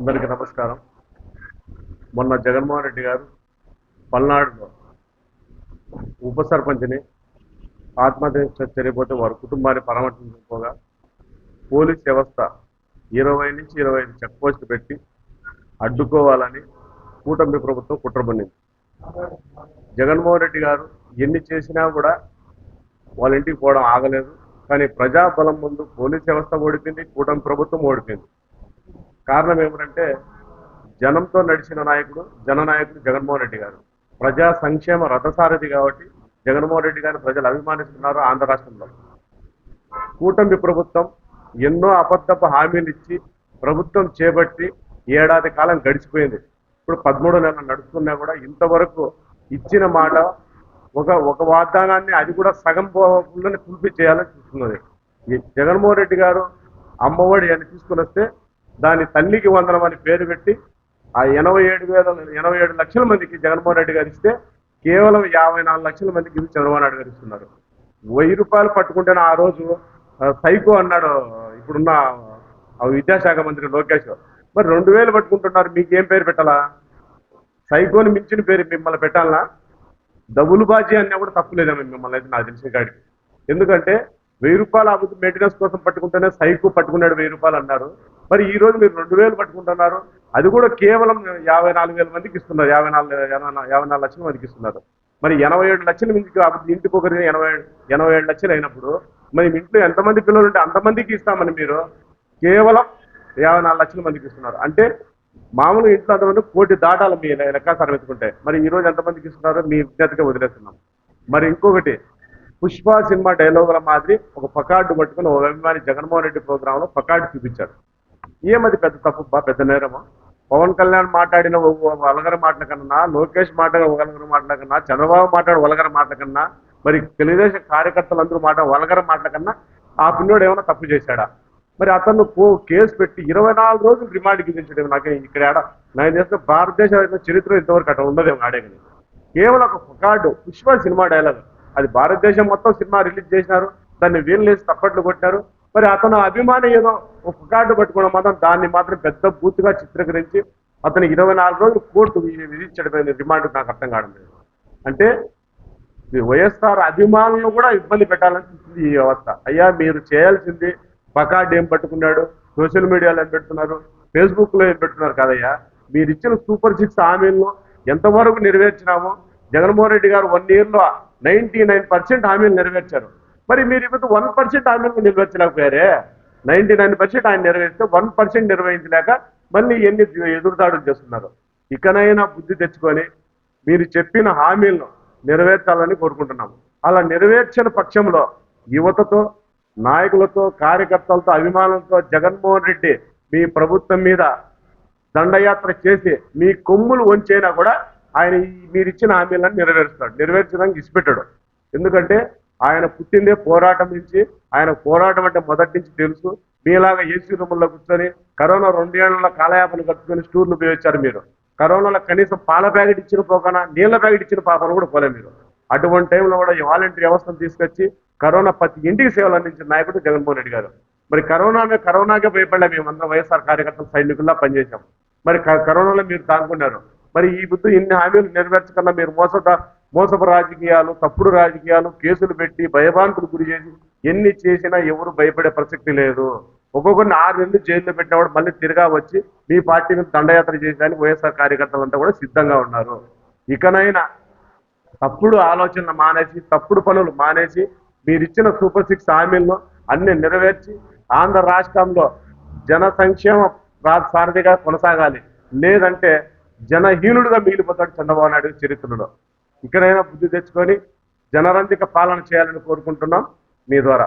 అందరికీ నమస్కారం. మొన్న జగన్మోహన్ రెడ్డి గారు పల్నాడులో ఉప సర్పంచ్ని ఆత్మహత్య చనిపోతే వారి కుటుంబాన్ని పరామర్శించకపోగా పోలీస్ వ్యవస్థ ఇరవై నుంచి ఇరవై ఐదు చెక్ పోస్ట్ పెట్టి అడ్డుకోవాలని కూటమి ప్రభుత్వం కుట్రబడింది జగన్మోహన్ రెడ్డి గారు ఎన్ని చేసినా కూడా వాళ్ళ ఇంటికి పోవడం ఆగలేదు. కానీ ప్రజాబలం ముందు పోలీస్ వ్యవస్థ ఓడిపోయింది కూటమి ప్రభుత్వం ఓడిపోయింది. కారణం ఏమిటంటే జనంతో నడిచిన నాయకుడు జననాయకుడు జగన్మోహన్ రెడ్డి గారు. ప్రజా సంక్షేమ రథసారథి కాబట్టి జగన్మోహన్ రెడ్డి గారిని ప్రజలు అభిమానిస్తున్నారు ఆంధ్ర రాష్ట్రంలో. కూటమి ప్రభుత్వం ఎన్నో అబద్ధపు హామీలు ఇచ్చి ప్రభుత్వం చేపట్టి ఏడాది కాలం గడిచిపోయింది. ఇప్పుడు పదమూడు నెలలు నడుస్తున్నా కూడా ఇంతవరకు ఇచ్చిన మాట ఒక ఒక వాగ్దానాన్ని అది కూడా సగం పోలని ఫుల్ఫిల్ చేయాలని చూస్తున్నది. జగన్మోహన్ రెడ్డి గారు అమ్మఒడి అని తీసుకుని వస్తే దాని తల్లికి వందనం అని పేరు పెట్టి ఆ ఎనభై ఏడు వేల ఎనభై ఏడు లక్షల మందికి జగన్మోహన్ రెడ్డి గారు ఇస్తే కేవలం యాభై నాలుగు లక్షల మందికి ఇది చంద్రబాబు నాయుడు గారు ఇస్తున్నారు. వెయ్యి రూపాయలు పట్టుకుంటేనే ఆ రోజు సైకో అన్నాడు ఇప్పుడున్న ఆ విద్యాశాఖ మంత్రి లోకేష్ మరి రెండు వేలు పట్టుకుంటున్నారు మీకు ఏం పేరు పెట్టాలా? సైకోని మించిన పేరు మిమ్మల్ని పెట్టాలనా డబుల్ బాజీ అన్నా కూడా తప్పులేదమ్మ మిమ్మల్ని అయితే నాకు తెలిసిన కాడికి. ఎందుకంటే వెయ్యి రూపాయలు అభివృద్ధి మెయింటెనెన్స్ కోసం పట్టుకుంటేనే సైకు పట్టుకున్నాడు వెయ్యి రూపాయలు అన్నారు. మరి ఈ రోజు మీరు రెండు వేలు పట్టుకుంటున్నారు అది కూడా కేవలం యాభై నాలుగు వేల మందికి ఇస్తున్నారు. యాభై నాలుగు యాభై నాలుగు లక్షల మందికి ఇస్తున్నారు. మరి ఎనభై ఏడు లక్షల మందికి ఇంటికి ఒకరి ఎనభై ఎనభై ఏడు లక్షలు అయినప్పుడు మరి ఇంట్లో ఎంతమంది పిల్లలు ఉంటే అంతమందికి ఇస్తామని మీరు కేవలం యాభై నాలుగు లక్షల మందికి ఇస్తున్నారు. అంటే మామూలు ఇంట్లో అంతమంది కోటి దాటాల మీ లెక్క ఎత్తుకుంటే. మరి ఈ రోజు ఎంతమందికి ఇస్తున్నారో మీ విజ్ఞతగా వదిలేస్తున్నాం. మరి ఇంకొకటి పుష్ప సినిమా డైలాగుల మాదిరి ఒక పకార్డు పట్టుకుని ఒక అభిమాని జగన్మోహన్ రెడ్డి ప్రోగ్రాంలో పకార్డు చూపించాడు. ఏమది పెద్ద తప్పు పెద్ద నేరమా? పవన్ కళ్యాణ్ మాట్లాడిన వలగర మాటల కన్నా లోకేష్ మాట్లాడిన వలగర మాటల కన్నా చంద్రబాబు మాట్లాడిన వలగర మాటల కన్నా మరి తెలుగుదేశం కార్యకర్తలు అందరూ మాట వలగర మాటల కన్నా ఆ పిల్లోడు ఏమైనా తప్పు చేశాడా? మరి అతను కేసు పెట్టి ఇరవై నాలుగు రోజులు రిమాండ్కి విధించడం నాకు ఇక్కడ ఆడ నేను తెలిసిన భారతదేశం చరిత్ర ఇంతవరకు అట్లా ఉండదేమో ఆడేగని కేవలం ఒక పుకార్డు పుష్ప సినిమా డైలాగ్. అది భారతదేశం మొత్తం సినిమా రిలీజ్ చేసినారు. దాన్ని వీళ్ళేసి తప్పట్లు కొట్టారు మరి అతను అభిమాని ఏదో ఒక కార్డు పట్టుకున్న మాత్రం దాన్ని మాత్రం పెద్ద బూత్గా చిత్రీకరించి అతను ఇరవై నాలుగు రోజులు కోర్టు విధించడం రిమాండ్ నాకు అర్థం కావడం లేదు. అంటే వైఎస్ఆర్ అభిమానులను కూడా ఇబ్బంది పెట్టాలని ఈ వ్యవస్థ అయ్యా మీరు చేయాల్సింది పకార్డ్ ఏం పట్టుకున్నాడు? సోషల్ మీడియాలో ఏం పెడుతున్నారు? ఫేస్బుక్లో ఏం పెడుతున్నారు కదయ్యా? మీరు ఇచ్చిన సూపర్ సిక్స్ హామీలను ఎంతవరకు నెరవేర్చినామో? జగన్మోహన్ రెడ్డి గారు వన్ ఇయర్లో నైంటీ నైన్టీ నైన్ పర్సెంట్ హామీలు నెరవేర్చారు. మరి మీరు ఇప్పుడు వన్ పర్సెంట్ హామీలు నెరవేర్చలేకపోయారే నైన్టీ నైన్ పర్సెంట్ ఆయన నెరవేరిస్తే వన్ పర్సెంట్ నిర్వహించలేక మళ్ళీ ఎన్ని ఎదురుదాడులు చేస్తున్నారు? ఇకనైనా బుద్ధి తెచ్చుకొని మీరు చెప్పిన హామీలను నెరవేర్చాలని కోరుకుంటున్నాము. అలా నెరవేర్చిన పక్షంలో యువతతో నాయకులతో కార్యకర్తలతో అభిమానులతో జగన్మోహన్ రెడ్డి మీ ప్రభుత్వం మీద దండయాత్ర చేసి మీ కొమ్ములు వంచైనా కూడా ఆయన మీరు ఇచ్చిన హామీలను నెరవేరుస్తాడు. నెరవేర్చడానికి ఇచ్చిపెట్టాడు. ఎందుకంటే ఆయన పుట్టిందే పోరాటం నుంచి ఆయన పోరాటం అంటే మొదటి నుంచి తెలుసు. మీలాగా ఏసీ రూముల్లో కూర్చొని కరోనా రెండేళ్ళ కాలయాపన కట్టుకొని స్టూర్లు ఉపయోగించారు మీరు. కరోనాలో కనీసం పాల ప్యాకెట్ ఇచ్చిన పోకనా నీళ్ళ ప్యాకెట్ ఇచ్చిన పాపను కూడా పోలే మీరు. అటువంటి టైంలో కూడా ఈ వాలంటీర్ వ్యవస్థను తీసుకొచ్చి కరోనా ప్రతి ఇంటికి సేవలు అందించిన నాయకుడు జగన్మోహన్ రెడ్డి గారు. మరి కరోనా కరోనాకే భయపడలే మేమందరం వైఎస్ఆర్ కార్యకర్తలు సైనికుల్లా పనిచేశాం. మరి కరోనాలో మీరు దాక్కున్నారు. మరి ఈ బుద్ధి ఇన్ని హామీలు నెరవేర్చకుండా మీరు మోసట మోసపు రాజకీయాలు తప్పుడు రాజకీయాలు కేసులు పెట్టి భయభాంతులు గురి చేసి ఎన్ని చేసినా ఎవరు భయపడే ప్రసక్తి లేదు. ఒక్కొక్కరిని ఆరు నెలలు జైల్లో పెట్టినప్పుడు మళ్ళీ తిరిగా వచ్చి మీ పార్టీని దండయాత్ర చేయడానికి వైఎస్ఆర్ కార్యకర్తలంతా కూడా సిద్ధంగా ఉన్నారు. ఇకనైనా తప్పుడు ఆలోచనలు మానేసి తప్పుడు పనులు మానేసి మీరిచ్చిన సూపర్ సిక్స్ హామీలను అన్ని నెరవేర్చి ఆంధ్ర రాష్ట్రంలో జన సంక్షేమ సారథిగా కొనసాగాలి. లేదంటే జనహీనుడుగా మిగిలిపోతాడు చంద్రబాబు నాయుడు చరిత్రలో. ఇక్కడైనా బుద్ధి తెచ్చుకొని జనరంజిక పాలన చేయాలని కోరుకుంటున్నాం మీ ద్వారా.